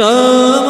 Ram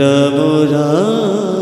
Ram Ram.